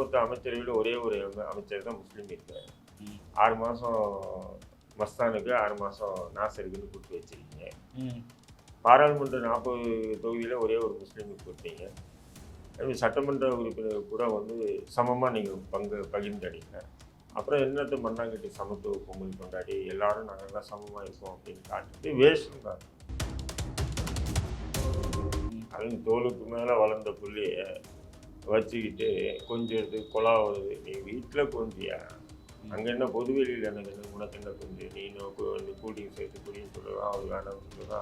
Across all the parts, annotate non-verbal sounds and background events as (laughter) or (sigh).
ஒட்டுமொத்த அமைச்சரவையில் ஒரே ஒரு அம- அமைச்சர் தான் முஸ்லீம் இருக்காரு ம். ஆறு மாதம் மஸ்தானுக்கு ஆறு மாதம் நாசருக்குன்னு கொடுத்து வச்சிருக்கீங்க. பாராளுமன்ற நாற்பது தொகுதியில் ஒரே ஒரு முஸ்லீமுக்கு கொடுத்தீங்க. அது சட்டமன்ற உறுப்பினர் கூட வந்து சமமாக நீங்கள் பங்கு பகிர்ந்தடிங்க. அப்புறம் என்னத்தை மண்ணாங்கட்டி சமத்துவ பொங்கல் கொண்டாடி எல்லாரும் நாங்கள்லாம் சமமாக இருக்கோம் அப்படின்னு காட்டிட்டு வேஸ்ட் தான் அதுவும் தோலுக்கு மேலே வளர்ந்த புள்ளைய வச்சுக்கிட்டு கொஞ்சம் எடுத்து கொலாவது நீ வீட்டில் கொஞ்சியா அங்கே என்ன பொதுவெளியில் என்ன உனக்கு என்ன கொஞ்சம் நீ இன்னும் வந்து கூட்டிங் சேர்த்து குடின்னு சொல்லுவா அவர் வேணாம்னு சொல்லுவா.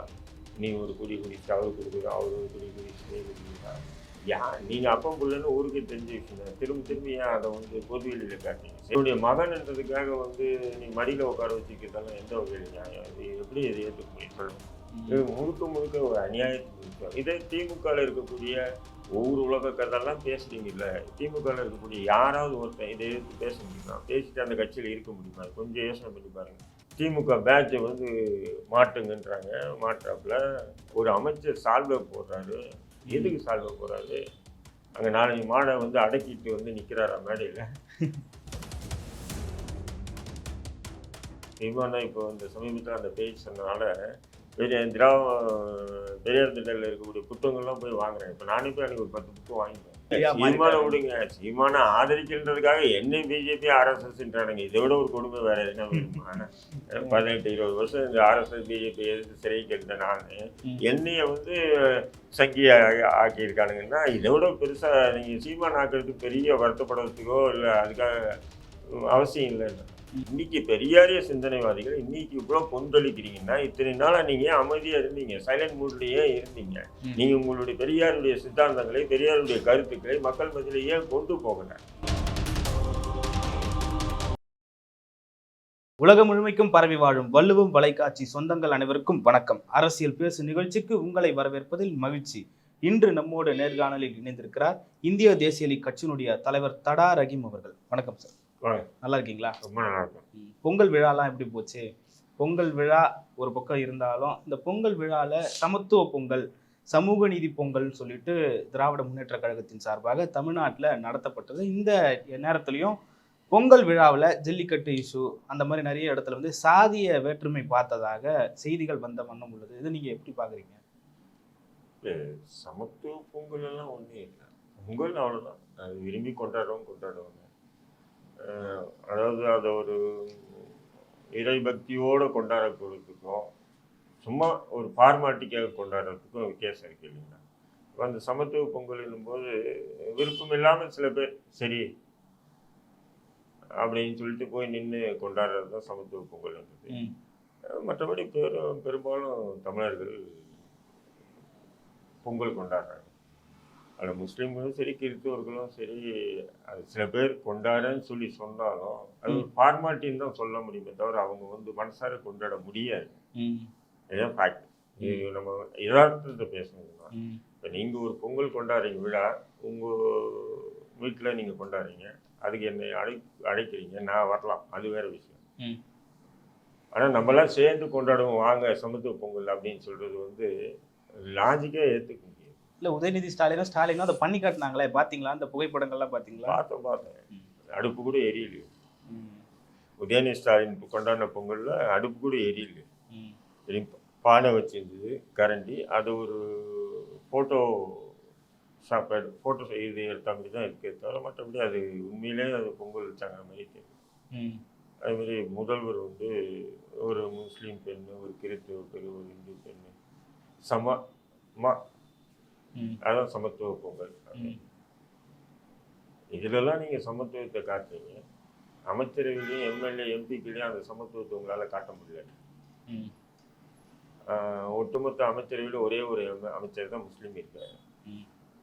நீ ஒரு குடி குடிச்சு அவர் கொடுக்குறா அவர் ஒரு குடி குடிச்சு நீ குடிக்கிறா. யா நீங்கள் அப்பம் பிள்ளைன்னு ஊருக்கு தெரிஞ்ச விஷயம் தான். திரும்ப திரும்ப ஏன் அதை வந்து பொதுவெளியில் காட்டிங்க என்னுடைய மகன்ன்றதுக்காக வந்து நீ மடியில் உட்கார வச்சுக்கிறதெல்லாம் எந்த வகையில் நியாயம்? இது எப்படி இதை ஏற்றுக்க முடியும் முழுக்க முழுக்க ஒரு அநியாயத்துக்கு இதே திமுகவில் இருக்கக்கூடிய ஒவ்வொரு உலக கதையெல்லாம் பேசுறீங்கல்ல திமுகவில் இருக்கக்கூடிய யாராவது ஒருத்தன் இதை எடுத்து பேச முடியுமா? பேசிட்டு அந்த கட்சியில் இருக்க முடியுமா? கொஞ்சம் யோசனை பண்ணி பாருங்க. திமுக பேட்சை வந்து மாட்டுங்கன்றாங்க. மாற்றாப்புல ஒரு அமைச்சர் சால்வை போடுறாரு. எதுக்கு சால்வை போடுறாரு? அங்கே நாலஞ்சு மாடை வந்து அடக்கிட்டு வந்து நிற்கிறாரா மேடையில்? (laughs) இவன் இப்போ இந்த சமீபத்தில் அந்த பேஜ் சொன்னனால பெரிய திராவ பெரியார் திட்டத்தில் இருக்கக்கூடிய புத்தகங்கள்லாம் போய் வாங்குறேன். இப்போ நானே போய் எனக்கு ஒரு பத்து புத்தகம் வாங்கிட்டேன். சீமான. விடுங்க. சீமான ஆதரிக்கின்றதுக்காக என்ன பிஜேபி ஆர்எஸ்எஸ்ன்றானுங்க இதை விட ஒரு கொடுமை வேற என்ன வேணுமா? பதினெட்டு இருபது வருஷம் இந்த ஆர்எஸ்எஸ் பிஜேபி எதிர்த்து சிறைக்கு இருந்த நான். என்னைய வந்து சங்கியா ஆக்கியிருக்கானுங்கன்னா இதை விட பெருசாக நீங்கள் சீமான் ஆக்கிறதுக்கு பெரிய வருத்தப்படுறதுக்கோ இல்லை அதுக்காக அவசியம் இல்லை. இன்னைக்கு பெரியாரிய சிந்தனைவாதிகள் இன்னைக்கு இவ்வளோ கொந்தளிக்கிறீங்கன்னா இத்தனை நாளா நீங்க ஏன் அமைதியா இருந்தீங்க? சைலண்ட் மூட்லயே இருந்தீங்க. ம். நீங்க உங்களுடைய பெரியாருடைய சித்தாந்தங்களை பெரியாருடைய கருத்துக்களை மக்கள் மத்தியில ஏன் கொண்டு போகல? உலகம் முழுமைக்கும் பரவி வாழும் வள்ளுவம் வலைக்காட்சி சொந்தங்கள் அனைவருக்கும் வணக்கம். அரசியல் பேசு நிகழ்ச்சிக்கு உங்களை வரவேற்பதில் மகிழ்ச்சி. இன்று நம்மோடு நேர்காணலில் இணைந்திருக்கிறார் இந்திய தேசிய லீக் கட்சியினுடைய தலைவர் தடா ரஹீம் அவர்கள். வணக்கம் சார். நல்லா இருக்கீங்களா ரொம்ப நல்லா இருக்கும். பொங்கல் விழாலாம் எப்படி போச்சு? பொங்கல் விழா ஒரு பக்கம் இருந்தாலும் இந்த பொங்கல் விழால சமத்துவ பொங்கல் சமூக நீதி பொங்கல்னு சொல்லிட்டு திராவிட முன்னேற்ற கழகத்தின் சார்பாக தமிழ்நாட்டில் நடத்தப்பட்டது. இந்த நேரத்துலையும் பொங்கல் விழாவில் ஜல்லிக்கட்டு இஷ்யூ அந்த மாதிரி நிறைய இடத்துல வந்து சாதிய வேற்றுமை பார்த்ததாக செய்திகள் வந்த வண்ணம் உள்ளது. இது நீங்க எப்படி பாக்குறீங்க சமத்துவ பொங்கல் எல்லாம் ஒன்றும் இல்லை. பொங்கல் அவ்வளோதான் அது விரும்பி கொண்டாடுறவங்க கொண்டாடுவாங்க. அதாவது அதை ஒரு இறை பக்தியோடு கொண்டாடப்படுறதுக்கும் சும்மா ஒரு ஃபார்மாலிட்டிக்காக கொண்டாடுறதுக்கும் வித்தியாசம் இருக்கு இல்லைங்களா? இப்ப அந்த சமத்துவ பொங்கல் போது விருப்பம் இல்லாமல் சில பேர் சரி அப்படின்னு சொல்லிட்டு போய் நின்று கொண்டாடுறது தான் சமத்துவ பொங்கல்ன்றது. மற்றபடி பெரும் பெரும்பாலும் தமிழர்கள் பொங்கல் கொண்டாடுறாங்க. அதில் முஸ்லீம்களும் சரி கிறிஸ்தவர்களும் சரி அது சில பேர் கொண்டாடுன்னு சொல்லி சொன்னாலும் அது ஒரு ஃபார்மாலிட்டின்னு தான் சொல்ல முடியுமே தவிர அவங்க வந்து மனசார கொண்டாட முடியாது. இதுதான் ஃபேக்ட் இது நம்ம யதார்த்தத்தை பேசணும்னா இப்போ நீங்கள் ஒரு பொங்கல் கொண்டாடுறீங்க விழா உங்கள் வீட்டில் நீங்கள் கொண்டாடுறீங்க அதுக்கு என்னை அழை அழைக்கிறீங்க நான் வரலாம். அது வேற விஷயம். ஆனால் நம்மளாம் சேர்ந்து கொண்டாடுவோம் வாங்க சமத்துவ பொங்கல் அப்படின்னு சொல்கிறது வந்து லாஜிக்காக ஏற்றுக்க முடியாது இல்ல உதயநிதி ஸ்டாலினும் ஸ்டாலினும் அதை பண்ணி காட்டினாங்களே பாத்தீங்களா? அந்த புகைப்படங்கள்லாம் பாத்தீங்களா? பார்த்தேன் பார்த்தேன். அடுப்பு கூட எரியலையே. உதயநிதி ஸ்டாலின் கொண்டாடின பொங்கலில் அடுப்பு கூட எரியல ம், சரி பானை வச்சிருந்தது கரண்டி. அது ஒரு ஃபோட்டோ சாப்பாடு ஃபோட்டோ இது எடுத்த மாதிரி தான் இருக்கே. தவிர மற்றபடி அது உண்மையிலே அது பொங்கல் வச்சாங்க மாதிரி தெரியும் அதுமாதிரி முதல்வர் வந்து ஒரு முஸ்லீம் பெண்ணு ஒரு கிறிஸ்துவ பெண் ஒரு இந்து பெண்ணு. சம அதான் சமத்துவ பொங்கல். இதுலலாம் நீங்கள் சமத்துவத்தை காட்டுறீங்க. அமைச்சரவையிலையும் எம்எல்ஏ எம்பிக்களையும் அந்த சமத்துவத்தை உங்களால் காட்ட முடியல. ஒட்டுமொத்த அமைச்சரவையில் ஒரே ஒரு அம- அமைச்சர் தான் முஸ்லீம் இருக்காரு.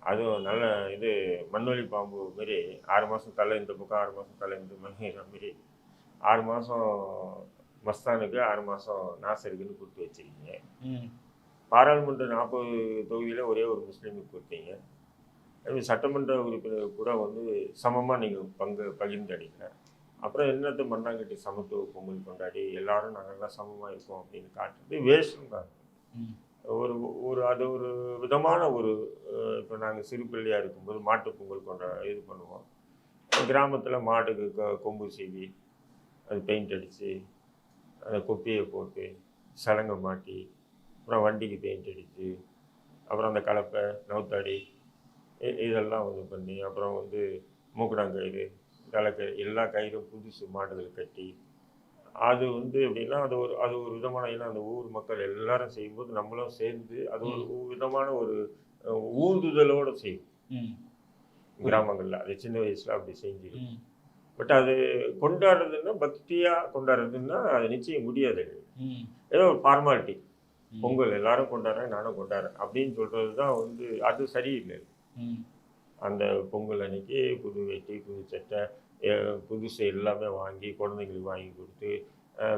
அதுவும் நல்ல இது மண்வெளி பாம்பு மாரி ஆறு மாதம் தலை இந்த பக்கம் ஆறு மாதம் தலை இந்த (laughs) மாரி ஆறு மாதம் மஸ்தானுக்கு ஆறு மாதம் நாசருக்குன்னு கொடுத்து வச்சிருக்கீங்க. பாராளுமன்ற நாற்பது தொகுதியில் ஒரே ஒரு முஸ்லீமுக்கு கொடுத்தீங்க. அது சட்டமன்ற உறுப்பினர் கூட வந்து சமமாக நீங்கள் பங்கு பகிர்ந்தடிங்க. அப்புறம் என்னத்தை மண்ணாங்கட்டி சமத்துவ பொங்கல் கொண்டாடி எல்லாரும் நாங்கள்லாம் சமமாக இருக்கோம் அப்படின்னு காட்டுறது வேஸ்ட் தான். ஒரு ஒரு அது ஒரு விதமான ஒரு இப்போ நாங்கள் சிறு பிள்ளையாக இருக்கும்போது மாட்டுப் பொங்கல் கொண்டா இது பண்ணுவோம். கிராமத்தில் மாட்டுக்கு கொ- கொம்பு சீவி அது பெயிண்ட் அடித்து அந்த குப்பியை போட்டு சலங்கை மாட்டி அப்புறம் வண்டிக்கு பெயிண்ட் அடித்து அப்புறம் அந்த கலப்பை நவுத்தாடி இதெல்லாம் வந்து பண்ணி அப்புறம் வந்து மூக்கடாங்கயிறு தலைக்கயிறு எல்லா கயிறும் புதுசு மாடுகள் கட்டி அது வந்து எப்படின்னா அது ஒரு அது ஒரு விதமான ஏன்னா அந்த ஊர் மக்கள் எல்லாரும் செய்யும்போது நம்மளும் சேர்ந்து அது ஒரு விதமான ஒரு ஊந்துதலோட செய்யும் கிராமங்கள்ல அது சின்ன வயசுல அப்படி செஞ்சு பட் அது கொண்டாடுறதுன்னா பக்தியா கொண்டாடுறதுன்னா அது நிச்சயம் முடியாது. ஏதோ ஒரு ஃபார்மாலிட்டி பொங்கல் எல்லாரும் கொண்டாடுறேன் நானும் கொண்டாடுறேன். அப்படின்னு சொல்றது தான் வந்து அது சரியில்லை. அந்த பொங்கல் அன்னைக்கு புது வேட்டி புது சட்டை புதுசு எல்லாமே வாங்கி குழந்தைங்களுக்கு வாங்கி கொடுத்து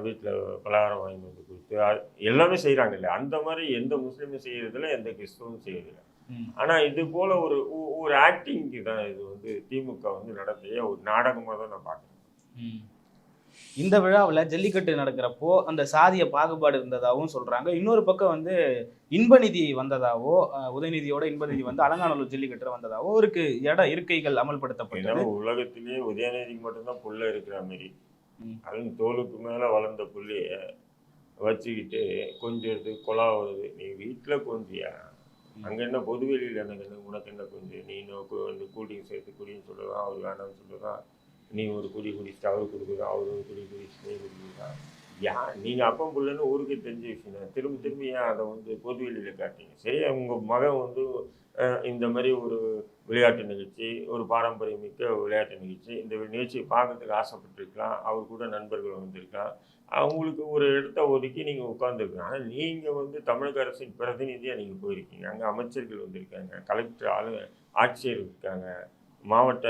வீட்டில் பலகாரம் வாங்கி வந்து கொடுத்து எல்லாமே செய்கிறாங்க இல்லை அந்த மாதிரி எந்த முஸ்லீமும் செய்யறதில்ல எந்த கிறிஸ்தவனும் செய்யறதில்ல. ம். ஆனால் இது போல ஒரு ஒரு ஆக்டிங்க்கு தான் இது வந்து திமுக வந்து நடத்திய ஒரு நாடகமாக தான் நான் பார்க்குறேன். இந்த விழாவில் ஜல்லிக்கட்டு நடக்கிறப்போ அந்த சாதிய பாகுபாடு இருந்ததாகவும் சொல்றாங்க. இன்னொரு பக்கம் வந்து இன்பநிதி வந்ததாவோ உதயநிதியோட இன்பநிதி வந்து அலங்காநல்லூர் ஜல்லிக்கட்டுல வந்ததாவோ இருக்கு இட இருக்கைகள் அமல்படுத்தப்பட்டது. உலகத்திலேயே உதயநிதிக்கு மட்டும்தான் புள்ள இருக்கிற மாதிரி. அதுவும் தோலுக்கு மேலே வளர்ந்த புள்ளைய வச்சுக்கிட்டு கொஞ்சம் எடுத்து கொலாவுறது நீ வீட்டில் கொஞ்சியா. அங்கே என்ன பொதுவெளியில் எனக்கு என்ன உனக்கு என்ன கொஞ்சம் நீ நோக்கு வந்து கூட்டிங் சேர்த்து குடின்னு சொல்லுவா அவர் வேணாம்னு சொல்லுவா. நீ ஒரு குடி குடிச்சிட்டு அவர் குடிக்கிறோம் அவர் ஒரு குடி குடிச்சிட்டு நீ குடிக்கிறா யா நீங்கள் அப்பம் பிள்ளைன்னு ஊருக்கு தெரிஞ்ச விஷயம் தான். திரும்ப திரும்பி ஏன் அதை வந்து பொதுவெளியில் காட்டிங்க சரி உங்கள் மகன் வந்து இந்த மாதிரி ஒரு விளையாட்டு நிகழ்ச்சி ஒரு பாரம்பரியமிக்க விளையாட்டு நிகழ்ச்சி இந்த நிகழ்ச்சியை பார்க்கறதுக்கு ஆசைப்பட்டிருக்கலாம். அவர் கூட நண்பர்கள் வந்திருக்கலாம். அவங்களுக்கு ஒரு இடத்த ஒதுக்கி நீங்கள் உட்காந்துருக்கலாம் ஆனால் நீங்கள் வந்து தமிழக அரசின் பிரதிநிதியாக நீங்கள் போயிருக்கீங்க. அங்கே அமைச்சர்கள் வந்திருக்காங்க கலெக்டர் ஆளு ஆட்சியர் இருக்காங்க. மாவட்ட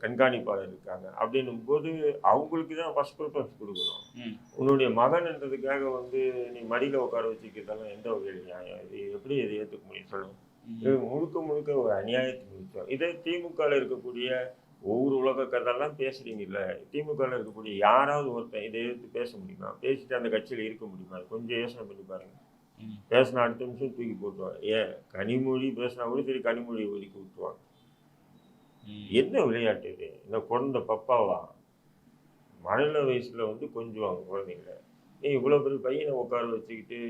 கண்காணிப்பாளர் இருக்காங்க. அப்படின்னும் போது அவங்களுக்கு தான் ஃபஸ்ட் ப்ரிஃபரன்ஸ் கொடுக்கணும். உன்னுடைய மகன்ன்றதுக்காக வந்து நீ மடியில் உட்கார வச்சுக்கிறதெல்லாம் எந்த வகையில் நியாயம்? இது எப்படி இதை ஏற்றுக்க முடியும் சொல்லுங்க. இது முழுக்க முழுக்க ஒரு அநியாயத்துக்கு விஷயம் இதே திமுகவில் இருக்கக்கூடிய ஒவ்வொரு உலக கதையெல்லாம் பேசுறீங்கல்ல திமுகவில் இருக்கக்கூடிய யாராவது ஒருத்தன் இதை எடுத்து பேச முடியுமா? பேசிட்டு அந்த கட்சியில் இருக்க முடியுமா? கொஞ்சம் யோசனை பண்ணி பாருங்க. பேசின அடுத்த நிமிஷம் தூக்கி போட்டுருவாங்க. ஏன் கனிமொழி பேசினா கூட சரி கனிமொழியை ஒதுக்கி விட்டுருவாங்க. ம். என்ன விளையாட்டு இது? இந்த குழந்தை பப்பாவா? மழலை வயசுல வந்து கொஞ்சுவாங்க குழந்தைங்கள. நீ இவ்வளோ பெரிய பையனை உட்கார வச்சுக்கிட்டு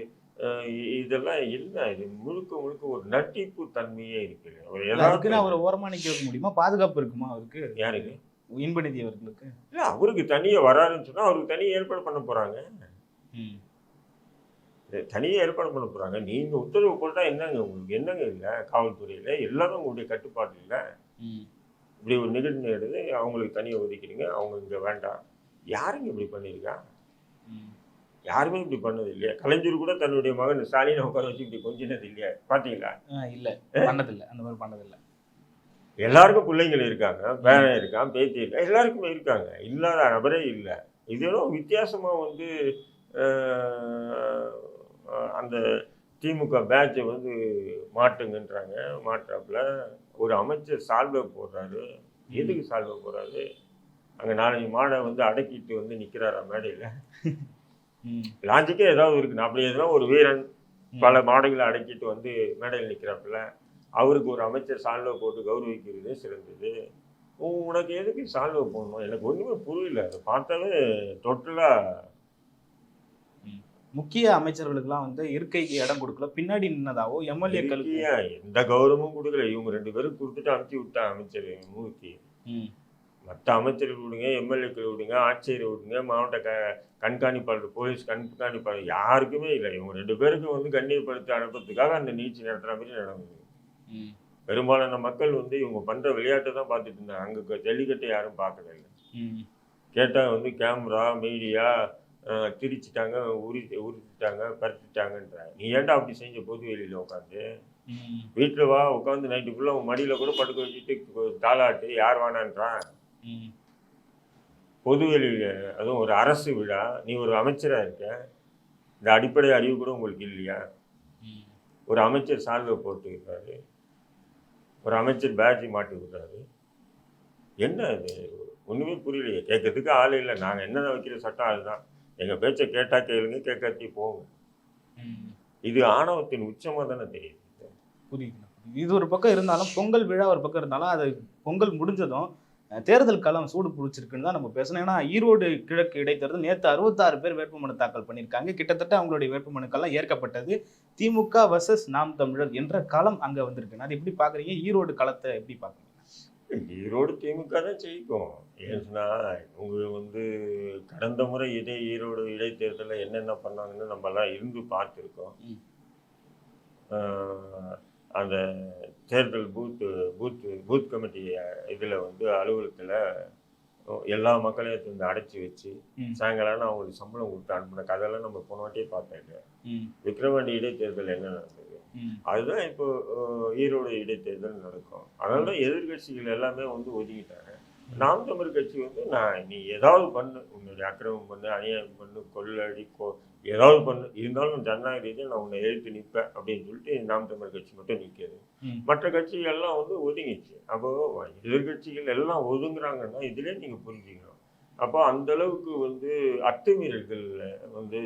இதெல்லாம் என்ன இது? முழுக்க முழுக்க ஒரு நட்டிப்பு தன்மையே இருக்கு. ஒரு அதுக்குன்னு யதார்த்தம் அவரை ஓரமா நிக்க வைக்க முடியுமா? பாதுகாப்பு இருக்குமா அவருக்கு? யாருக்கு? இன்பநிதி அவர்களுக்கு. இல்ல அவருக்கு தனியா வராருன்னு சொன்னா அவருக்கு தனியா ஏற்பாடு பண்ண போறாங்க. ம். தனியா ஏற்பாடு பண்ண போறாங்க. நீங்க உத்தரவு போட்டா என்னங்க உங்களுக்கு? என்னங்க இல்லை? காவல்துறையில? எல்லாரும் உங்களுடைய கட்டுப்பாடு இல்லை. இப்படி ஒரு நிகழ்ச்சி எடுத்து அவங்களுக்கு தனியாக ஒதுக்கிறீங்க அவங்க இங்கே வேண்டாம். யாருங்க இப்படி பண்ணியிருக்கா. யாருமே இப்படி பண்ணது இல்லையா? கலைஞர் கூட தன்னுடைய மகன் ஸ்டாலினை உட்கார வச்சு இப்படி கொஞ்சினது இல்லையா? பார்த்தீங்களா இல்ல. பண்ணதில்ல. அந்த மாதிரி பண்ணதில்ல. எல்லாருக்கும் பிள்ளைங்கள் இருக்காங்க. பேரன் இருக்கான் பேத்தி இருக்கா எல்லாருக்குமே இருக்காங்க. இல்லாத நபரே இல்லை. இதெல்லாம் வித்தியாசமாக வந்து அந்த திமுக பேட்சை வந்து மாட்டுங்கன்றாங்க மாட்டுறாப்புல. ஒரு அமைச்சர் சால்வை போடுறாரு. எதுக்கு சால்வை போடுறாரு? அங்கே நாலஞ்சு மாடை வந்து அடக்கிட்டு வந்து நிற்கிறாரா மேடையில். லாஜிக்கே ஏதாவது இருக்கு. அப்படி எதுனா ஒரு வீரன். பல மாடுகளை அடக்கிட்டு வந்து மேடையில் நிற்கிறாப்புல அவருக்கு ஒரு அமைச்சர் சால்வை போட்டு கௌரவிக்கிறது சிறந்தது. உனக்கு எதுக்கு சால்வை போடணும்? எனக்கு ஒன்றுமே புரியல. அதை பார்த்தாவே டோட்டலாக முக்கிய அமைச்சர்களுக்கெல்லாம் வந்து இருக்கைக்கு இடம் கொடுக்கல. பின்னாடி நின்னதாவோ எம்எல்ஏக்களுக்கு எந்த கௌரவமும் கொடுக்கல. இவங்க ரெண்டு பேரும் கொடுத்துட்டு அனுப்பிச்சு விட்டான் அமைச்சர் மூர்த்தி. மற்ற அமைச்சர்கள் விடுங்க எம்எல்ஏக்கள் விடுங்க ஆட்சியர் விடுங்க மாவட்ட க கண்காணிப்பாளர் போலீஸ் கண்காணிப்பாளர் யாருக்குமே இல்லை. இவங்க ரெண்டு பேருக்கும் வந்து கண்ணியப்படுத்தி அனுப்புறதுக்காக அந்த நீச்சி நடத்துகிற மாதிரி நடந்தது. பெரும்பாலான மக்கள் வந்து இவங்க பண்ணுற விளையாட்டை தான் பார்த்துட்டு இருந்தாங்க. அங்கே ஜல்லிக்கட்டை யாரும் ம். கேட்டால் வந்து கேமரா மீடியா திரிச்சிட்டாங்க உரி உரிச்சிட்டாங்க பறிச்சிட்டாங்கன்றாங்க. நீ ஏன்டா அப்படி செஞ்ச பொது வெளியில் உட்காந்து. வீட்டில் வா உட்காந்து நைட்டு ஃபுல்லாக உன் மடியில் கூட படுக்க வச்சுட்டு தாளாட்டு யார் வேணான்றான். பொது வெளியில் அதுவும் ஒரு அரசு விழா நீ ஒரு அமைச்சராக இருக்க? இந்த அடிப்படை அறிவு கூட உங்களுக்கு இல்லையா. ஒரு அமைச்சர் சால்வை போட்டுக்கிறாரு. ஒரு அமைச்சர் பேட்ஜ் மாட்டி விடுறாரு என்ன இது ஒன்றுமே புரியலையே. கேட்கறதுக்கு ஆள் இல்லை. நாங்கள் என்ன வைக்கிற சட்டம் அதுதான். எங்கள் பேச்சை கேட்டால் கேளுங்க கேட்காட்டி போங்க. இது ஆணவத்தின் உச்சமாக தானே தெரியுது. புரியுது இது ஒரு பக்கம் இருந்தாலும் பொங்கல் விழா ஒரு பக்கம் இருந்தாலும் அது பொங்கல் முடிஞ்சதும் தேர்தல் களம் சூடு பிடிச்சிருக்குன்னு தான் நம்ம பேசணும். ஏன்னா ஈரோடு கிழக்கு இடைத்தேர்தல் நேற்று அறுபத்தாறு பேர் வேட்புமனு தாக்கல் பண்ணியிருக்காங்க. கிட்டத்தட்ட அவங்களுடைய வேட்புமனுக்கெல்லாம் ஏற்கப்பட்டது. திமுக வர்சஸ் நாம் தமிழர் என்ற களம் அங்க வந்திருக்கு அது எப்படி பாக்குறீங்க? ஈரோடு களத்தை எப்படி ஈரோடு திமுக தான் ஜெயிக்கும். ஏன்னா இவங்க வந்து கடந்த முறை இதே ஈரோடு இடைத்தேர்தலில் என்னென்ன பண்ணாங்கன்னு நம்மலாம் இருந்து பார்த்துருக்கோம். அந்த தேர்தல் பூத்து பூத்து பூத் கமிட்டி இதில் வந்து அலுவலகத்தில் எல்லா மக்களையும் வந்து அடைச்சி வச்சு. சாயங்காலம் அவங்களுக்கு சம்பளம் கொடுத்து அனுப்பின கதையெல்லாம் நம்ம போன வாட்டியே ம், விக்ரவாண்டி இடைத்தேர்தல் என்ன நடந்தது? அதுதான் இப்போ ஈரோடு இடைத்தேர்தல் நடக்கும். அதனால தான் எதிர்கட்சிகள் எல்லாமே வந்து ஒதுக்கிட்டாங்க நாம் தமிழ் கட்சி வந்து நான் நீ ஏதாவது பண்ணு உன்னுடைய அக்கிரமம் பண்ணு அநியாயம் பண்ணு கொள்ளடி கொ ஏதாவது பண்ணு இருந்தாலும் ஜனநாயக ரீதியாக நான் உன்னை எதிர்த்து நிற்பேன் அப்படின்னு சொல்லிட்டு நாம் தமிழ் கட்சி மட்டும் நிற்கிது. ம். மற்ற கட்சிகள் எல்லாம் வந்து ஒதுங்கிச்சு அப்போ எதிர்கட்சிகள் எல்லாம் ஒதுங்குறாங்கன்னா இதுலேயே நீங்கள் புரிஞ்சுக்கணும். அப்போ அந்த அளவுக்கு வந்து அத்துமீறல்கள் வந்து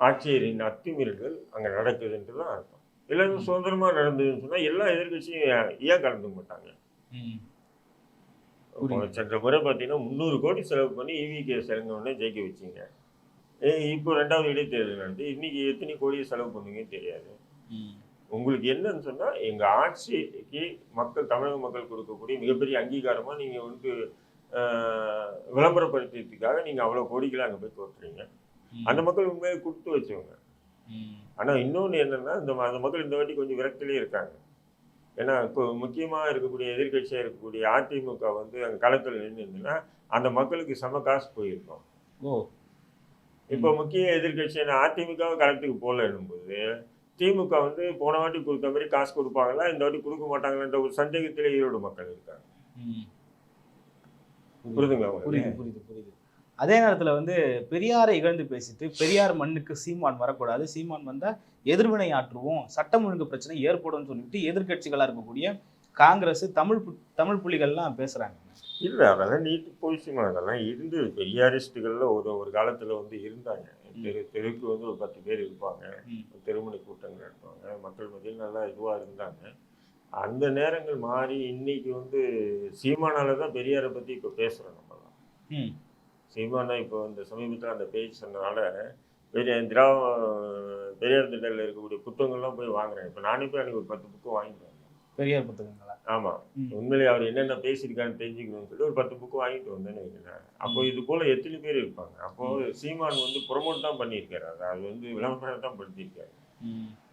ஆட்சியரின் அத்துமீறல்கள் அங்கே நடக்குதுன்ட்டு தான் அர்த்தம் இல்லை சுதந்திரமாக நடந்ததுன்னு சொன்னால் எல்லா எதிர்கட்சியும் ஏன் கலந்துக்க மாட்டாங்க. சென்ற முறை பார்த்தீங்கன்னா முந்நூறு கோடி செலவு பண்ணி E இவிகே செலங்கவுடனே ஜெயிக்க வச்சிங்க இப்போ ரெண்டாவது இடைத்தேர்தல் நடந்து இன்னைக்கு எத்தனை கோடியை செலவு பண்ணுவீங்கன்னு தெரியாது. உங்களுக்கு என்னன்னு சொன்னால் எங்கள் ஆட்சிக்கு மக்கள் தமிழக மக்கள் கொடுக்கக்கூடிய மிகப்பெரிய அங்கீகாரமாக நீங்கள் வந்து ஆஹ், விளம்பரப்படுத்துறதுக்காக நீங்கள் அவ்வளோ கோடிகளை அங்கே போய் தோற்றுறீங்க. அந்த மக்கள் உண்மையை கொடுத்து வச்சவங்க. ஆனால் இன்னொன்று என்னன்னா இந்த அந்த மக்கள் இந்த வாட்டி கொஞ்சம் விரக்திலே இருக்காங்க. ஏன்னா இப்போ முக்கியமாக இருக்கக்கூடிய எதிர்க்கட்சியாக இருக்கக்கூடிய அதிமுக வந்து அங்கே களத்தில் நின்றுதுன்னா அந்த மக்களுக்கு செம காசு போயிருக்கும். ஓ. இப்போ முக்கிய எதிர்க்கட்சியான அதிமுக களத்துக்கு போகல போது திமுக வந்து போன வாட்டி கொடுத்த மாதிரி காசு கொடுப்பாங்களா? இந்த வாட்டி கொடுக்க மாட்டாங்களான்ற ஒரு சந்தேகத்திலே ஈரோடு மக்கள் இருக்காங்க. புரியுதுங்களா? புரியுது புரியுது புரியுது. அதே நேரத்துல வந்து பெரியாரை இகழ்ந்து பேசிட்டு பெரியார் மண்ணுக்கு சீமான் வரக்கூடாது. சீமான் வந்தா எதிர்வினை ஆற்றுவோம். சட்டம் ஒழுங்கு பிரச்சனை ஏற்படும்னு சொல்லிட்டு எதிர்க்கட்சிகளா இருக்கக்கூடிய காங்கிரஸ் தமிழ் பு- தமிழ் புலிகள்லாம் பேசுறாங்க. இல்லை அதெல்லாம் நீட்டு போயிடுச்சுமா அதெல்லாம் இருந்து பெரியாரிஸ்டுகளில் ஒரு ஒரு காலத்தில் வந்து இருந்தாங்க. தெரு தெருக்கு வந்து ஒரு பத்து பேர் இருப்பாங்க. திருமண கூட்டங்கள் நடத்துவாங்க. மக்கள் மத்தியில் நல்லா இதுவாக இருந்தாங்க. அந்த நேரங்கள் மாறி இன்னைக்கு வந்து சீமானால தான் பெரியாரை பற்றி இப்போ பேசுகிறோம் நம்மலாம். சீமானா இப்போ இந்த சமீபத்தில் அந்த பேஜ் சொன்னனால பெரிய திராவ பெரியார் திட்டத்தில் இருக்கக்கூடிய புத்தகங்கள்லாம் போய் வாங்குறேன். இப்போ நானே போய் எனக்கு ஒரு பத்து புக்கு வாங்கிட்டு வந்தேன். பெரியார் புத்தகங்களா? ஆமாம். உண்மையிலே அவர் என்னென்ன பேசியிருக்கான்னு தெரிஞ்சுக்கணும்னு சொல்லி ஒரு பத்து புக்கு வாங்கிட்டு வந்தேன்னு வைக்கிறேன் அப்போ இது போல எத்தனை பேர் இருப்பாங்க? அப்போ சீமான் வந்து ப்ரொமோட் தான் பண்ணியிருக்காரு. அது வந்து விளம்பரம் தான் படுத்தியிருக்காரு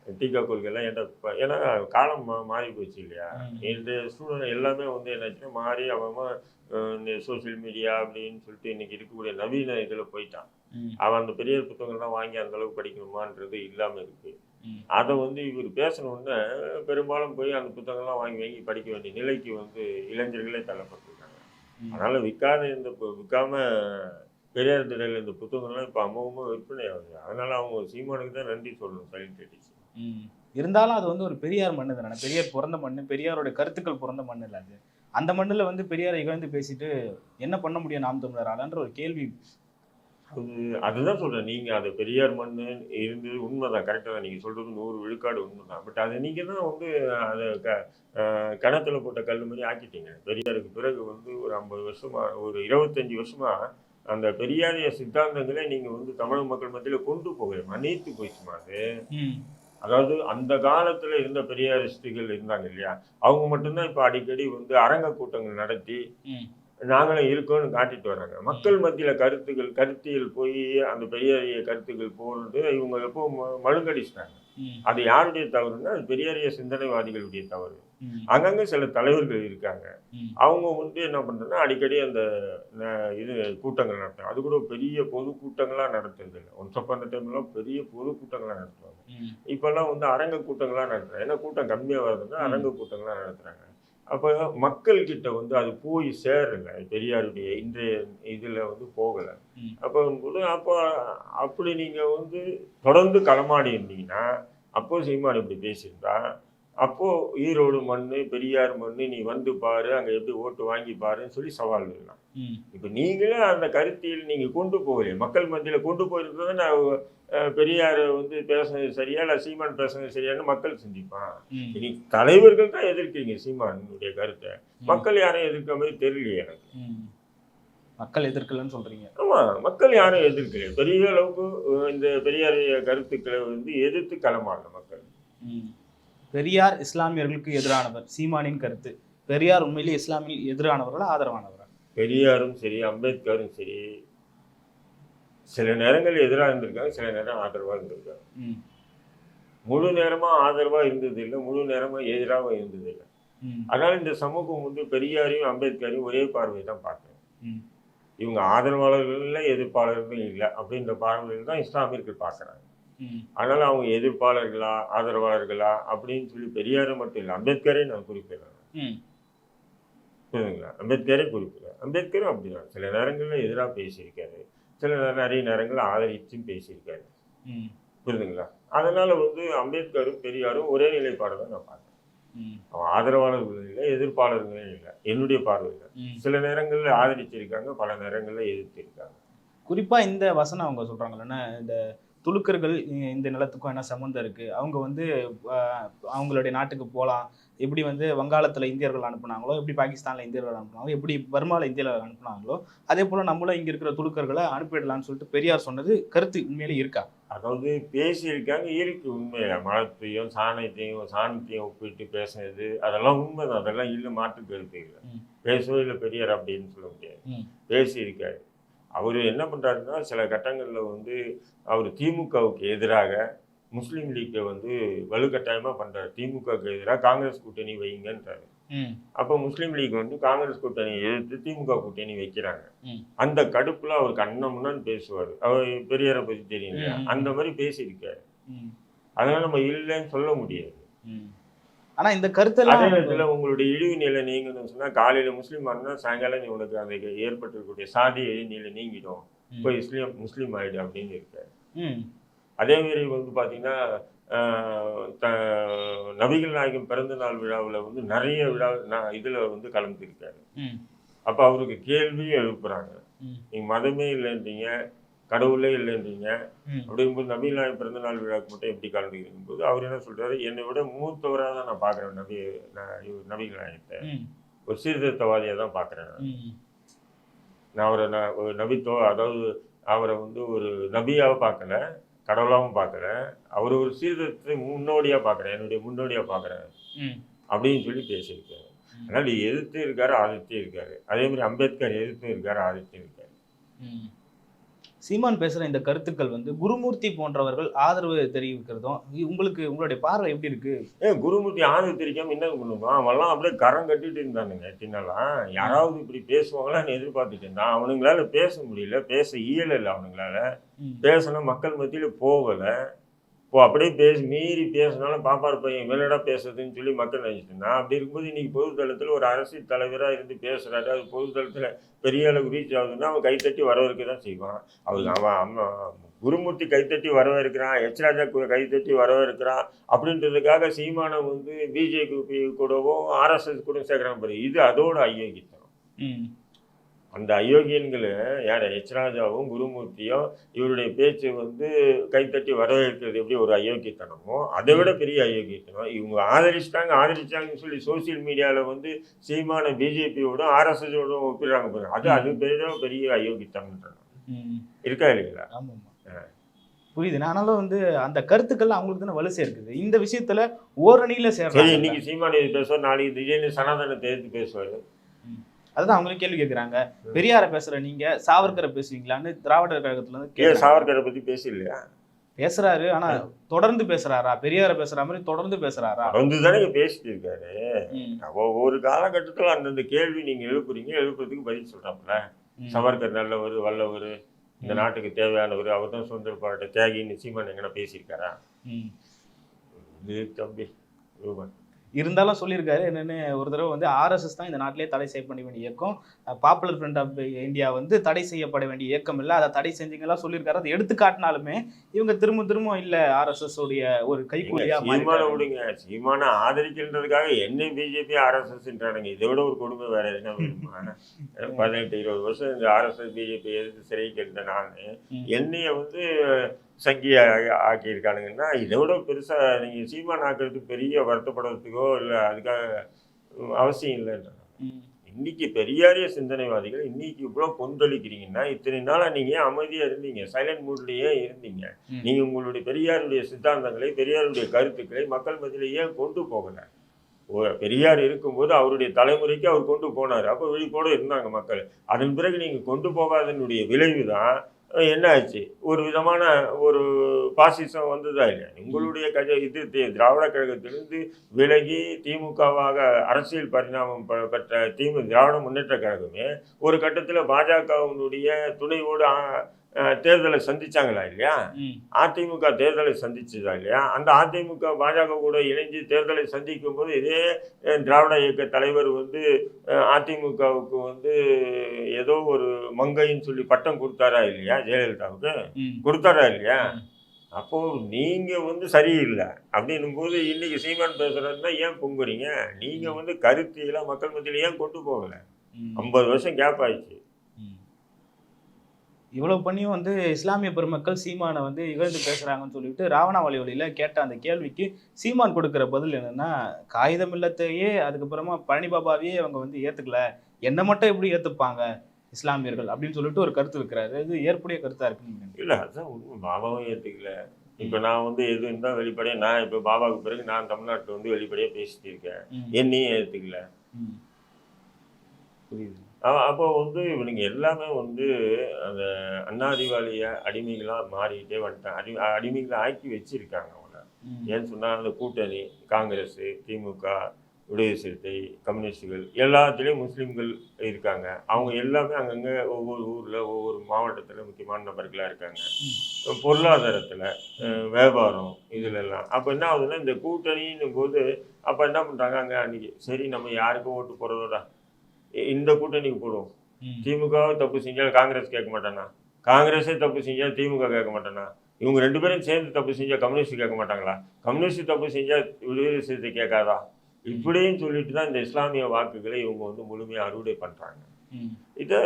ம். டீக்கா கொள்கைலாம் இப்ப- ஏன்னா காலம் மாறி போச்சு இல்லையா. இந்த சூழ்நிலை எல்லாமே வந்து என்னாச்சுன்னா மாறி அவன் இந்த சோஷியல் மீடியா அப்படின்னு சொல்லிட்டு இன்னைக்கு இருக்கக்கூடிய நவீன இதில் போயிட்டான். அவன் அந்த பெரியார் புத்தகங்கள்லாம் வாங்கி அந்த அளவுக்கு படிக்கணுமான்றது இல்லாமல் இருக்கு. அதை வந்து இவர் பேசணுன்னு பெரும்பாலும் போய் அந்த புத்தகம்லாம் வாங்கி வாங்கி படிக்க வேண்டிய நிலைக்கு வந்து இளைஞர்களே தள்ளப்பட்டிருக்காங்க. அதனால விற்காத இந்த விற்காம பெரியார் திடலில் இந்த புத்தகங்கள்லாம் இப்போ அமோகமாக விற்பனை ஆகுது அதனால அவங்க சீமானுக்கு தான் நன்றி சொல்லணும் ம். இருந்தாலும் அது வந்து ஒரு பெரியார் மண்ணு தானே. பெரியார் பிறந்த மண்ணு பெரியாரோட கருத்துக்கள் பிறந்த மண்ணு இல்லை அது. அந்த மண்ணுல வந்து பெரியாரை இகழ்ந்து பேசிட்டு என்ன பண்ண முடியும் நாம் தமிழராலன்ற ஒரு கேள்வி. அது அதுதான் சொல்றேன். நீங்க அது பெரியார் மண்ணு இருந்தது உண்மைதான். கரெக்டாக தான் நீங்க சொல்றது நூறு விழுக்காடு உண்மைதான். பட் அதை நீங்க தான் வந்து அதை க கணத்துல போட்ட கல் மாதிரி ஆக்கிட்டீங்க. பெரியாருக்கு பிறகு வந்து ஒரு ஐம்பது வருஷமா ஒரு இருபத்தஞ்சி வருஷமா அந்த பெரியாரிய சித்தாந்தங்களே நீங்க வந்து தமிழ் மக்கள் மத்தியில கொண்டு போகல மன்னித்து போயிடுச்சுமா அது? ம். அதாவது அந்த காலத்துல இருந்த பெரியாரிஸ்டுகள் இருந்தாங்க இல்லையா அவங்க மட்டும்தான் இப்போ அடிக்கடி வந்து அரங்க கூட்டங்கள் நடத்தி. நாங்களும் இருக்கோம்னு காட்டிட்டு வராங்க மக்கள் மத்தியில கருத்துக்கள் கருத்தியல் போய் அந்த பெரியாரிய கருத்துக்கள் போறது இவங்க எப்போ மழுங்கடிச்சிட்டாங்க. அது யாருடைய தவறுன்னா அது பெரியாரிய சிந்தனைவாதிகளுடைய தவறு. அங்கங்க சில தலைவர்கள் இருக்காங்க. அவங்க வந்து என்ன பண்றதுன்னா அடிக்கடி அந்த இது கூட்டங்கள் நடத்துறாங்க அது கூட பெரிய பொது கூட்டங்களா நடத்துறது இல்லை ஒன்ஸ் அப் அந்த டைம்லாம் பெரிய பொது கூட்டங்களா நடத்துவாங்க. இப்பெல்லாம் வந்து அரங்க கூட்டங்களா நடத்துறாங்க ஏன்னா கூட்டம் கம்மியா வருதுன்னா. அரங்க கூட்டங்களா நடத்துறாங்க அப்போ மக்கள் கிட்ட வந்து அது போய் சேரல பெரியாருடைய இன்றைய இதுல வந்து போகல. அப்போ போது அப்போ அப்படி நீங்க வந்து தொடர்ந்து களமாடி இருந்தீங்கன்னா அப்போ சீமான் இப்படி பேசியிருந்தா அப்போ ஈரோடு மண்ணு பெரியார் மண்ணு நீ வந்து பாரு அங்க எப்படி ஓட்டு வாங்கி பாருன்னு சொல்லி சவால் விடலாம் இப்ப நீங்களே அந்த கருத்தியல் நீங்க கொண்டு போகலையே. மக்கள் மத்தியில கொண்டு போயிருந்ததை நான் பெரியார் வந்து பேசுனது சரியா இல்ல சீமான் பேசுனது சரியான்னு மக்கள் சிந்திப்பான். இனி தலைவர்கள் தான் எதிர்க்கிறீங்க சீமானுடைய கருத்தை. மக்கள் யாரையும் எதிர்க்க மாதிரி தெரியலையே எனக்கு. மக்கள் எதிர்க்கலன்னு சொல்றீங்க. ஆமா மக்கள் யாரும் எதிர்க்கல. பெரிய அளவுக்கு இந்த பெரியார் கருத்துக்களை வந்து எதிர்த்து களமாடல மக்கள். பெரியார் இஸ்லாமியர்களுக்கு எதிரானவர் சீமானின் கருத்து. பெரியார் உண்மையிலேயே இஸ்லாமிய எதிரானவர்களா ஆதரவானவரா? பெரியாரும் சரி அம்பேத்கரும் சரி சில நேரங்கள் எதிராக இருந்திருக்காங்க சில நேரம் ஆதரவாக இருந்திருக்காங்க. முழு நேரமா ஆதரவா இருந்தது இல்லை முழு நேரமா எதிராக இருந்தது இல்லை அதனால இந்த சமூகம் வந்து பெரியாரையும் அம்பேத்கரையும் ஒரே பார்வை தான் பார்க்கணும் ம். இவங்க ஆதரவாளர்கள் இல்லை எதிர்ப்பாளர்கள் இல்லை அப்படின்ற பார்வையில் தான் இஸ்லாமியர்கள் பார்க்குறாங்க. அதனால அவங்க எதிர்ப்பாளர்களா ஆதரவாளர்களா அப்படின்னு சொல்லி பெரியாரை மட்டும் இல்லை அம்பேத்கரே நான் குறிப்பிடுறேன். புரியுதுங்களா? அம்பேத்கரே குறிப்பிடுறேன். அம்பேத்கரும் அப்படிதான். சில நேரங்களில் எதிராக பேசியிருக்காரு. சில நிறைய நேரங்களில் ஆதரிச்சும் பேசியிருக்காரு. புரியுதுங்களா? அதனால வந்து அம்பேத்கரும் பெரியாரும் ஒரே நிலைப்பாடு தான் நான் ம். அவன் ஆதரவாளர்களும் இல்லை எதிர்ப்பாளர்களும் இல்லை என்னுடைய பார்வையில் சில நேரங்களில் ஆதரிச்சிருக்காங்க பல நேரங்களில் எதிர்த்திருக்காங்க. குறிப்பா இந்த வசனம் அவங்க சொல்றாங்கல்லன்னா இந்த துலுக்கர்கள் இந்த நிலத்துக்கும் என்ன சம்மந்தம் இருக்கு? அவங்க வந்து அவங்களுடைய நாட்டுக்கு போகலாம் எப்படி வந்து வங்காளத்துல இந்தியர்கள் அனுப்புனாங்களோ எப்படி பாகிஸ்தான்ல இந்தியர்கள் அனுப்புனாங்களோ எப்படி பர்மால இந்தியர்கள் அனுப்புனாங்களோ அதே போல நம்மளும் இங்க இருக்கிற துலுக்கர்களை அனுப்பிடலாம்னு சொல்லிட்டு பெரியார் சொன்னது கருத்து உண்மையிலே இருக்கா? அதாவது பேசியிருக்காங்க இருக்கு உண்மையில. மலத்தையும் சாணத்தையும் சாணத்தையும் ஒப்பிட்டு பேசுனது அதெல்லாம் உண்மைதான். அதெல்லாம் இல்லை மாற்று கருத்து இல்லை. பேசவே இல்லை பெரியார் அப்படின்னு சொல்ல முடியாது. பேசியிருக்காரு. அவர் என்ன பண்றாருன்னா சில கட்டங்களில் வந்து அவர் திமுகவுக்கு எதிராக முஸ்லீம் லீக்கை வந்து வலுக்கட்டாயமா பண்றாரு. திமுகவுக்கு எதிராக காங்கிரஸ் கூட்டணி வைங்கன்றாரு. அப்போ முஸ்லீம் லீக் வந்து காங்கிரஸ் கூட்டணி எதிர்த்து திமுக கூட்டணி வைக்கிறாங்க. அந்த கடுப்புல அவர் கண்ணமுன்னு பேசுவார். அவர் பெரியாரை பத்தி தெரியும். அந்த மாதிரி பேசியிருக்காரு. அதனால நம்ம இல்லைன்னு சொல்ல முடியாது. ஆனா இந்த அதே கருத்தெல்லாம் நேரத்துல உங்களுடைய இழிவு நிலை நீங்கணும்னு சொன்னா காலையில முஸ்லீம் ஆனா சாயங்காலம் நீ உனக்கு அந்த ஏற்பட்டிருக்கக்கூடிய சாதி நிலை நீங்கிடும். போய் இஸ்லீம் முஸ்லீம் ஆயிடு அப்படின்னு இருக்காரு. அதே மாதிரி வந்து பாத்தீங்கன்னா நபிகள் நாயகம் பிறந்த நாள் விழாவில் வந்து நிறைய விழா இதுல வந்து கலந்துருக்காரு. அப்ப அவருக்கு கேள்வியும் எழுப்புறாங்க. ம். நீங்க மதமே இல்லைன்றீங்க. கடவுளே இல்லைன்றீங்க. அப்படிங்கும்போது நபிகள் நாயகம் பிறந்த நாள் விழாக்கு மட்டும் எப்படி கலந்துக்கிறீங்க போது அவர் என்ன சொல்றாரு என்னை விட மூத்தவராக தான் நான் பார்க்குறேன் நபி நாயகத்தை. ம். ஒரு சீர்திருத்தவாதியாக தான் பார்க்குறேன் நான். அவரை நான் ஒரு நபித்தோ அதாவது அவரை வந்து ஒரு நபியாக பார்க்கல கடவுளாகவும் பார்க்கல. அவர் ஒரு சீர்திருத்தத்தை முன்னோடியாக பார்க்குறேன் என்னுடைய முன்னோடியாக பார்க்குறேன் அப்படின்னு சொல்லி பேசியிருக்காரு. அதனால் எதிர்த்து இருக்காரு ஆதித்தே இருக்காரு. அதே மாதிரி அம்பேத்கர் எதிர்த்து இருக்காரு ஆதித்தே இருக்காரு. சீமான் பேசுற இந்த கருத்துக்கள் வந்து குருமூர்த்தி போன்றவர்கள் ஆதரவு தெரிவிக்கிறதும் உங்களுக்கு உங்களுடைய பார்வை எப்படி இருக்கு? ஏன் குருமூர்த்தி ஆதி தெரிக்காம என்ன பண்ணுவான் அவன்லாம் அப்படியே கரம் கட்டிட்டு இருந்தானுங்க சின்னலாம் யாராவது இப்படி பேசுவாங்களான்னு எதிர்பார்த்துட்டு இருந்தான். அவனுங்களால பேச முடியல பேச இயலல அவனுங்களால. ம். பேசணும் மக்கள் மத்தியில போகல. இப்போ அப்படியே பேசி மீறி பேசினாலும் பாப்பார் பையன் மேலடா பேசுறதுன்னு சொல்லி மக்கள் நினைச்சிட்டு நான் அப்படி இருக்கும்போது இன்னைக்கு பொதுத்தளத்தில் ஒரு அரசியல் தலைவராக இருந்து பேசுகிறாரு அது பொதுத்தளத்தில் பெரிய அளவுக்கு ரீச் ஆகுதுன்னா அவன் கைத்தட்டி வரவருக்கு தான் செய்வான். அவன் அவன் அவன் குருமூர்த்தி கைத்தட்டி வரவேற்கிறான் எச் ராஜா கைத்தட்டி வரவேற்கிறான் அப்படின்றதுக்காக சீமானம் வந்து பிஜேபி கூடவும் ஆர்எஸ்எஸ் கூட சேர்க்குறாங்க பாரு. இது அதோட அயோக்கித்தனம் ம். அந்த அயோக்கியன்களை யார்? எச் ராஜாவும் குருமூர்த்தியும் இவருடைய பேச்சு வந்து கைத்தட்டி வரவேற்கிறது எப்படி ஒரு அயோக்கியத்தனமோ? அதை விட பெரிய அயோக்கியத்தனம். இவங்க ஆதரிச்சிட்டாங்க ஆதரிச்சாங்கன்னு சொல்லி சோசியல் மீடியாவில் வந்து சீமான பிஜேபியோட ஆர்எஸ்எஸோட ஒப்பிடுறாங்க பாருங்க அது அது பெரிய பெரிய அயோக்கியத்தனம் ம். இருக்கா இல்லைங்களா. புரியுது. ஆனாலும் வந்து அந்த கருத்துக்கள் அவங்களுக்கு தானே வலு சேர்க்குது. இந்த விஷயத்துல ஓரணியில சரி சேர்றாங்க இன்னைக்கு சீமான் பேசுவார் நாளைக்கு திடீர்னு சனாதனத்தை எதிர்த்து பேசுவார். அதுதான் அவங்களும் கேள்வி கேட்கறாங்க பெரியார பேசுற நீங்க சாவர்கரை பேசுவீங்களான்னு திராவிடர் கழகத்துல இருந்து. சாவர்கரை பத்தி பேச இல்லையா பேசுறாரு ஆனா தொடர்ந்து பேசுறாரா பெரியார பேசுற மாதிரி தொடர்ந்து பேசுறாரா வந்து தானே பேசிட்டு இருக்காரு. ஒவ்வொரு காலகட்டத்தில் அந்தந்த கேள்வி நீங்க எழுப்புறீங்க எழுப்புறதுக்கு பதில் சொல்றாப்புல. சவர்கர் நல்லவர் வல்லவர் இந்த. நாட்டுக்கு தேவையானவர் அவர் தான் சுதந்திர போராட்ட தியாகின்னு சீமான் எங்கன்னா பேசியிருக்காரா. இது தம்பி ரூபன் இருந்தாலும் சொல்லியிருக்காரு என்னன்னு ஒரு தடவை வந்து ஆர்எஸ்எஸ் தான் இந்த நாட்டிலே தடை செய்யப்பட வேண்டிய இயக்கம். பாப்புலர் ஃப்ரண்ட் ஆஃப் இந்தியா வந்து தடை செய்யப்பட வேண்டிய இயக்கம் இல்லை. அதை தடை செஞ்சீங்கலாம் சொல்லியிருக்காரு. அதை எடுத்து காட்டினாலுமே இவங்க திரும்ப திரும்ப இல்லை ஆர்எஸ்எஸ் உடைய ஒரு கைக்கூலியா சீமான. விடுங்க. சீமான ஆதரிக்கின்றதுக்காக என்ன பிஜேபி ஆர்எஸ்எஸ்ன்றானுங்க இதை விட ஒரு கொடுமை வேற வேணுமா? பதினெட்டு இருபது வருஷம் இந்த ஆர்எஸ்எஸ் பிஜேபி எதிர்த்து சிறைக்கு இருந்த நான். என்னைய வந்து சங்கி ஆக்கியிருக்கானுங்கன்னா இதை விட பெருசா நீங்க சீமான் ஆக்கிறதுக்கு பெரிய வருத்தப்படுறதுக்கோ இல்லை அதுக்காக அவசியம் இல்லைன்ற. ம். இன்னைக்கு பெரியாரிய சிந்தனைவாதிகள் இன்னைக்கு இவ்வளோ கொந்தளிக்கிறீங்கன்னா இத்தனை நாளா நீங்க ஏன் அமைதியா இருந்தீங்க? சைலண்ட் மூட்லயே இருந்தீங்க? ம். நீங்க உங்களுடைய பெரியாருடைய சித்தாந்தங்களை பெரியாருடைய கருத்துக்களை மக்கள் மத்தியில ஏன் கொண்டு போகல? ஓ- பெரியார் இருக்கும்போது அவருடைய தலைமுறைக்கு அவர் கொண்டு போனார். அப்போ விழிப்போட இருந்தாங்க மக்கள். அதன் பிறகு நீங்க கொண்டு போகாதனுடைய விளைவு தான் என்ன ஆச்சு? ஒரு விதமான ஒரு பாசிசம் வந்ததா இல்லை உங்களுடைய கஜ இது தி- திராவிட கழகத்திலிருந்து விலகி திமுகவாக அரசியல் பரிணாமம் பெற்ற திமுக திராவிட முன்னேற்ற கழகமே ஒரு கட்டத்தில் பாஜகவினுடைய துணையோடு தேர்தலை சந்திச்சாங்களா இல்லையா. அதிமுக தேர்தலை சந்திச்சதா இல்லையா? அந்த அதிமுக பாஜக கூட இணைஞ்சு தேர்தலை சந்திக்கும் போது இதே திராவிட இயக்க தலைவர் வந்து அதிமுகவுக்கு வந்து ஏதோ ஒரு மங்கைன்னு சொல்லி பட்டம் கொடுத்தாரா இல்லையா ஜெயலலிதாவுக்கு. கொடுத்தாரா இல்லையா? அப்போ நீங்க வந்து சரியில்லை அப்படின்னும் போது இன்னைக்கு சீமான் பேசுறதுன்னா ஏன் பொங்குறீங்க? நீங்க வந்து கருத்தியெல்லாம் மக்கள் மத்தியில ஏன் கொண்டு போகல. ஐம்பது வருஷம் கேப் ஆயிடுச்சு. இவ்வளவு பண்ணியும் வந்து இஸ்லாமிய பெருமக்கள் சீமானை வந்து இகழ்ந்து பேசுறாங்கன்னு சொல்லிட்டு ராவணாவளி வழியில கேட்ட அந்த கேள்விக்கு சீமான் கொடுக்கிற பதில் என்னன்னா காகிதம் இல்லத்தையே அதுக்கப்புறமா பழனி பாபாவையே அவங்க வந்து ஏத்துக்கல. என்ன மட்டும் எப்படி ஏத்துப்பாங்க இஸ்லாமியர்கள்? அப்படின்னு சொல்லிட்டு ஒரு கருத்து இருக்கிறாரு இது ஏற்புடைய கருத்தா இருக்குன்னு நினைக்கிறீங்களா? இல்ல அதுதான் உண்மை. பாபாவும் ஏத்துக்கல. இப்ப நான் வந்து எது இருந்தால் வெளிப்படையா நான் இப்ப பாபாவுக்கு பிறகு நான் தமிழ்நாட்டுல வந்து வெளிப்படையா பேசிட்டு இருக்கேன். என்னையும் ஏத்துக்கல. புரியுது அப்போ வந்து இவனுங்க எல்லாமே வந்து அந்த அண்ணா அறிவாளிய அடிமைகளா மாறிக்கிட்டே வந்துட்டான் அடி அடிமைகளை ஆக்கி வச்சிருக்காங்க அவனை. ஏன்னு சொன்னா அந்த கூட்டணி காங்கிரஸ் திமுக விடுதலை சிறுத்தை கம்யூனிஸ்டுகள் எல்லாத்துலேயும் முஸ்லீம்கள் இருக்காங்க. அவங்க எல்லாமே அங்கங்கே ஒவ்வொரு ஊரில் ஒவ்வொரு மாவட்டத்தில் முக்கியமான நபர்களாக இருக்காங்க. பொருளாதாரத்தில் வியாபாரம் இதுல எல்லாம் அப்போ என்ன ஆகுதுன்னா இந்த கூட்டணின்னும் போது அப்போ என்ன பண்ணுறாங்க அங்கே அன்னைக்கு சரி நம்ம யாருக்கும் ஓட்டு போடுறதோடா. இந்த கூட்டணிக்கு போடுவோம். ம். திமுக தப்பு செஞ்சால் காங்கிரஸ் கேட்க மாட்டானா? காங்கிரஸே தப்பு செஞ்சால் திமுக கேட்க மாட்டானா? இவங்க ரெண்டு பேரும் சேர்ந்து தப்பு செஞ்சால் கம்யூனிஸ்ட் கேட்க மாட்டாங்களா? கம்யூனிஸ்ட் தப்பு செஞ்சால் விடுதலை சிறுத்தை கேட்காதா? இப்படின்னு சொல்லிட்டு தான் இந்த இஸ்லாமிய வாக்குகளை இவங்க வந்து முழுமையாக அறுவடை பண்ணுறாங்க. இதை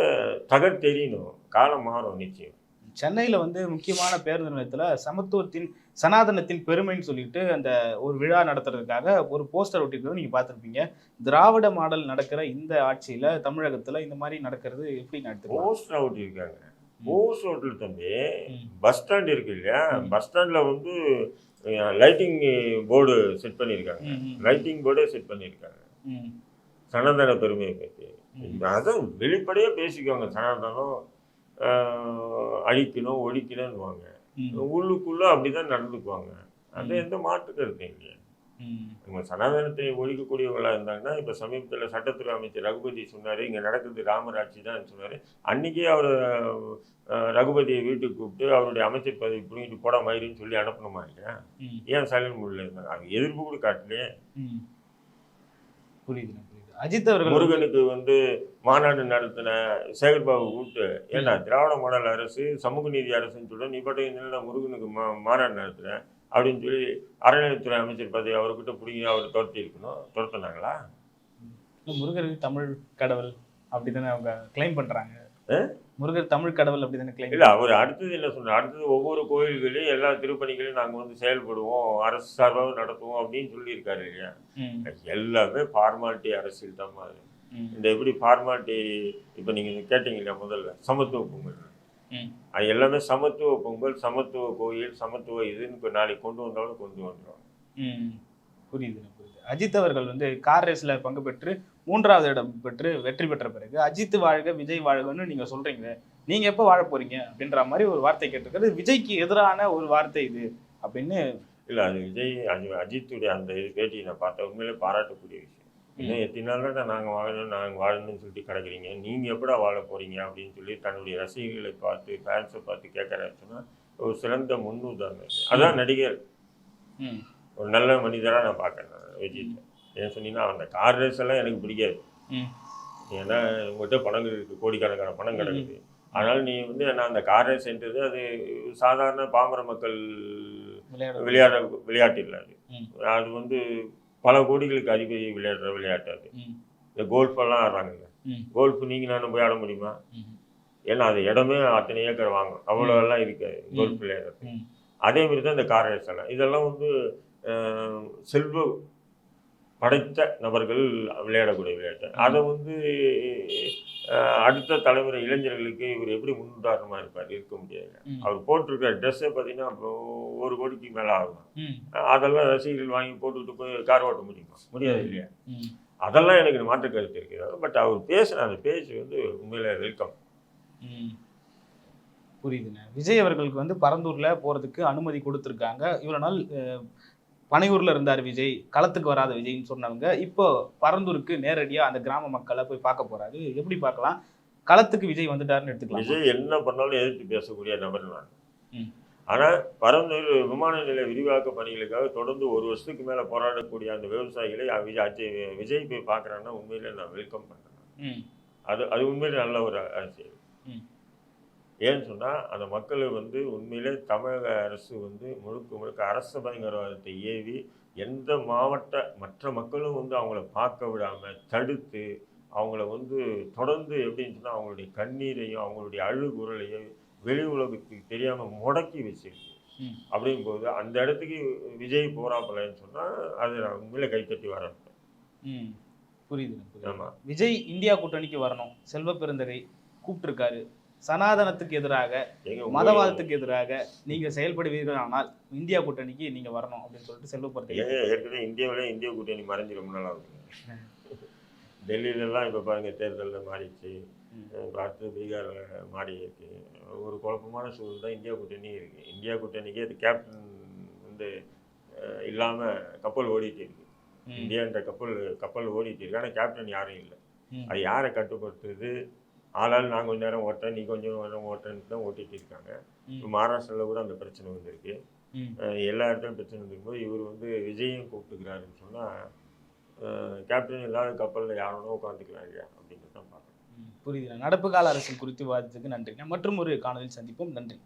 தகர் தெரியணும் காலம் மாறும் நிச்சயம். சென்னையில வந்து முக்கியமான பேருந்து நிலையத்துல சமத்துவத்தின் சனாதனத்தின் பெருமைன்னு சொல்லிட்டு அந்த ஒரு விழா நடத்துறதுக்காக ஒரு போஸ்டர் ஒட்டிருக்கிறது நீங்க பார்த்திருப்பீங்க. திராவிட மாடல் நடக்கிற இந்த ஆட்சியில தமிழகத்துல இந்த மாதிரி நடக்கிறது எப்படி நடத்துவாங்க போஸ்ட் அவுட் இருக்காங்க போஸ்ட் அவுட்டில் தம்பி. பஸ் ஸ்டாண்ட் இருக்கு இல்லையா. பஸ் ஸ்டாண்டில் வந்து லைட்டிங் போர்டு செட் பண்ணியிருக்காங்க. லைட்டிங் போர்டே செட் பண்ணியிருக்காங்க. சனாதன பெருமையை பற்றி அதான் வெளிப்படையாக பேசிக்குவாங்க சனாதனம். அழிக்கணும் ஒழிக்கணும்னுவாங்க. உள்ளுக்குள்ள அப்படிதான் நடந்துக்குவாங்க. அது. எந்த மாற்று கருத்து இல்லையா நம்ம சனாதனத்தை ஒழிக்கக்கூடியவங்களா இருந்தாங்கன்னா இப்போ சமீபத்தில் சட்டத்துறை அமைச்சர் ரகுபதி சொன்னார் இங்கே நடக்குது ராமராட்சி தான் சொன்னார். அன்னைக்கே அவர் ரகுபதியை வீட்டுக்கு கூப்பிட்டு அவருடைய அமைச்சர் பதவி பிடிங்கிட்டு போட மாதிரின்னு சொல்லி அனுப்பணுமா இல்லையா? ஏன் சைலண்ட் மூடில் இருந்தாங்க? அவங்க எதிர்ப்பு கூட காட்டலையே. புரியுது அஜித் அவர்கள் முருகனுக்கு வந்து மாநாடு நடத்தின சேகர்பாபு கூப்பிட்டு ஏன்னா திராவிட மாடல் அரசு சமூக நீதி அரசுன்னு சொல்ல நீ பாட்டு இந்த முருகனுக்கு மா மாநாடு நடத்துறேன் அப்படின்னு சொல்லி அறநிலையத்துறை அமைச்சர் பதவி அவர்கிட்ட பிடிங்கி அவர் துரத்தி இருக்கணும். துரத்துனாங்களா முருகருக்கு தமிழ் கடவுள் அப்படிதானே அவங்க கிளைம் பண்றாங்க. ஆ? முருகர் தமிழ் கடவுள் அப்படிதானே கிளைம் இல்லை அவர் அடுத்தது என்ன சொன்னார்? அடுத்தது ஒவ்வொரு கோயில்களையும் எல்லா திருப்பணிகளையும் நாங்கள் வந்து செயல்படுவோம் அரசு சார்பாக நடத்துவோம் அப்படின்னு சொல்லியிருக்காரு இல்லையா? எல்லாமே ஃபார்மாலிட்டி அரசியல் தான் மாதிரி. இந்த எப்படி ஃபார்மாலிட்டி இப்போ நீங்கள் கேட்டீங்க இல்லையா முதல்ல? சமத்துவ பொங்கல். அது எல்லாமே சமத்துவ பொங்கல் சமத்துவ கோயில் சமத்துவ இதுன்னு இப்போ நாளைக்கு கொண்டு வந்தாலும் கொண்டு வந்துடும் புரியுது. அஜித் அவர்கள் வந்து கார் ரேஸ்ல பங்கு பெற்று மூன்றாவது இடம் பெற்று வெற்றி பெற்ற பிறகு அஜித் வாழ்க விஜய் வாழ்கன்னு நீங்க சொல்றீங்க நீங்க எப்போ வாழ போறீங்க? அப்படின்ற மாதிரி ஒரு வார்த்தை கேட்டிருக்காரு. விஜய்க்கு எதிரான ஒரு வார்த்தை இது அப்படின்னு இல்லை அது விஜய் அது அஜித்துடைய அந்த இது பேட்டியை நான் பார்த்தேன். உண்மையிலே பாராட்டக்கூடிய விஷயம். இன்னும் எத்தனை நாள் தான் நாங்கள் வாழணும் நாங்கள் வாழணும்னு சொல்லிட்டு கிடக்குறீங்க. நீங்கள் எப்படா வாழ போறீங்க அப்படின்னு சொல்லி தன்னுடைய ரசிகர்களை பார்த்து ஃபேன்ஸை பார்த்து கேட்குறாரு சொன்னால் ஒரு சிறந்த முன்னுதாரணம். அதான் நடிகர். ம். ஒரு நல்ல மனிதராக நான் பார்க்குறேன் நான் விஜய் ஏன் சொன்னீங்கன்னா அந்த கார் ரேஸ் எல்லாம் எனக்கு பிடிக்காது. ஏன்னா உங்கள்கிட்ட பணம் இருக்குது கோடிக்கணக்கான பணம் கிடக்குது. அதனால நீ வந்து நான் அந்த கார் ரேஸ்ன்றது அது சாதாரண பாமர மக்கள் விளையாட விளையாட விளையாட்டு இல்லை அது. அது வந்து பல கோடிகளுக்கு அதிபதி விளையாடுற விளையாட்டு அது. இந்த கோல்ஃப் எல்லாம் ஆடுறாங்கல்ல. ம். கோல்ஃப் நீங்கள் நானும் போய் ஆட முடியுமா? ஏன்னா அது இடமே அத்தனை ஏக்கர் வாங்கும். அவ்வளோ எல்லாம் இருக்காது கோல்ஃப் விளையாடுறது அதே மாதிரி தான் இந்த கார் ரேஸ் எல்லாம். இதெல்லாம் வந்து செல்வ படைத்த நபர்கள் விளையாடக்கூடிய விளையாட்டு. அதை வந்து அடுத்த தலைமுறை இளைஞர்களுக்கு இவர் எப்படி முன்னுதாரணமாக இருப்பார் இருக்க முடியாது. அவர் போட்டிருக்க ட்ரெஸ்ஸை பார்த்தீங்கன்னா ஒரு கோடிக்கு மேலே ஆகும். அதெல்லாம் ரசிகர்கள் வாங்கி போட்டுக்கிட்டு போய் கார் ஓட்ட முடியுமா? முடியாது இல்லையா? அதெல்லாம் எனக்கு மாற்று கருத்து இருக்குது. பட் அவர் பேசுன அந்த பேச்சு வந்து உண்மையில வெல்கம். புரியுதுண்ணே விஜய் அவர்களுக்கு வந்து பரந்தூர்ல போறதுக்கு அனுமதி கொடுத்துருக்காங்க. இவ்வளவு நாள் பனையூர்ல இருந்தார் விஜய் களத்துக்கு வராத விஜய்னு சொன்னவங்க இப்போ பரந்தூருக்கு நேரடியா அந்த கிராம மக்களை போய் பார்க்க போறாரு. எப்படி பார்க்கலாம்? களத்துக்கு விஜய் வந்துட்டாருன்னு எடுத்துக்கலாம். விஜய் என்ன பண்ணாலும் எதிர்த்து பேசக்கூடிய நபர் நான். ஆனால் பரந்தூர் விமான நிலைய விரிவாக்க பணிகளுக்காக தொடர்ந்து ஒரு வருஷத்துக்கு மேலே போராடக்கூடிய அந்த விவசாயிகளை விஜய் அஜய் விஜய் போய் பார்க்குறான்னா உண்மையிலே நான் வெல்கம் பண்ணுறேன் அது அது உண்மையிலே நல்ல ஒரு அரசியல். ஏன்னு சொன்னால் அந்த மக்கள் வந்து உண்மையிலே தமிழக அரசு வந்து முழுக்க முழுக்க அரச பயங்கரவாதத்தை ஏவி எந்த மாவட்ட மற்ற மக்களும் வந்து அவங்கள பார்க்க விடாமல் தடுத்து அவங்கள வந்து தொடர்ந்து எப்படின்னு சொன்னால் அவங்களுடைய கண்ணீரையும் அவங்களுடைய அழுகுரலையும் வெளி உலகத்துக்கு தெரியாமல் முடக்கி வச்சிருக்கு. அப்படிங்கும்போது அந்த இடத்துக்கு விஜய் போறாப்பலன்னு சொன்னால் அது நான் உண்மையில கைத்தட்டி வரேன் ம். புரியுது புரியுது. ஆமாம் விஜய் இந்தியா கூட்டணிக்கு வரணும். செல்வ பெருந்தகை கூப்பிட்டிருக்காரு. சனாதனத்துக்கு எதிராக மதவாதத்துக்கு எதிராக நீங்க செயல்படுவீர்கள் ஆனால் இந்தியா கூட்டணிக்கு நீங்க வரணும் அப்படின்னு சொல்லிட்டு செல்வ பெருந்தகை ஏன் ஏற்கனவே இந்தியாவிலே இந்திய கூட்டணி மறைஞ்சு ரொம்ப நாளாக இருக்குங்க டெல்லியிலலாம் இப்போ பாருங்க தேர்தலில் மாறிடுச்சு. அடுத்து பீகாரில் மாறி இருக்கு ஒரு குழப்பமான சூழல் தான் இந்தியா கூட்டணி இருக்கு. இந்தியா கூட்டணிக்கு அது கேப்டன் வந்து இல்லாமல் கப்பல் ஓடிட்டு இருக்கு. இந்தியான்ற கப்பல் கப்பல் ஓடிட்டு இருக்கு. ஆனால் கேப்டன் யாரும் இல்லை. அது யாரை கட்டுப்படுத்துது? ஆளால் நான் கொஞ்ச நேரம் ஓட்டேன் நீ கொஞ்சம் நேரம் ஓட்டேன்னு தான் ஓட்டிட்டு இருக்காங்க. இப்போ மகாராஷ்டிராவில் கூட அந்த பிரச்சனை வந்திருக்கு. எல்லா இடத்துலையும் பிரச்சனை வந்திருக்கும்போது இவர் வந்து விஜயும் கூப்பிட்டுக்கிறாருன்னு சொன்னால் கேப்டன் இல்லாத கப்பலில் யாரும் உட்காந்துக்கலாம் இல்லையா அப்படிங்கிறது தான் பார்க்கணும். புரியுது நடப்பு கால அரசியல் குறித்து விவாதித்ததுக்கு நன்றி மற்றும் ஒரு காணொலியில் சந்திப்போம். நன்றி.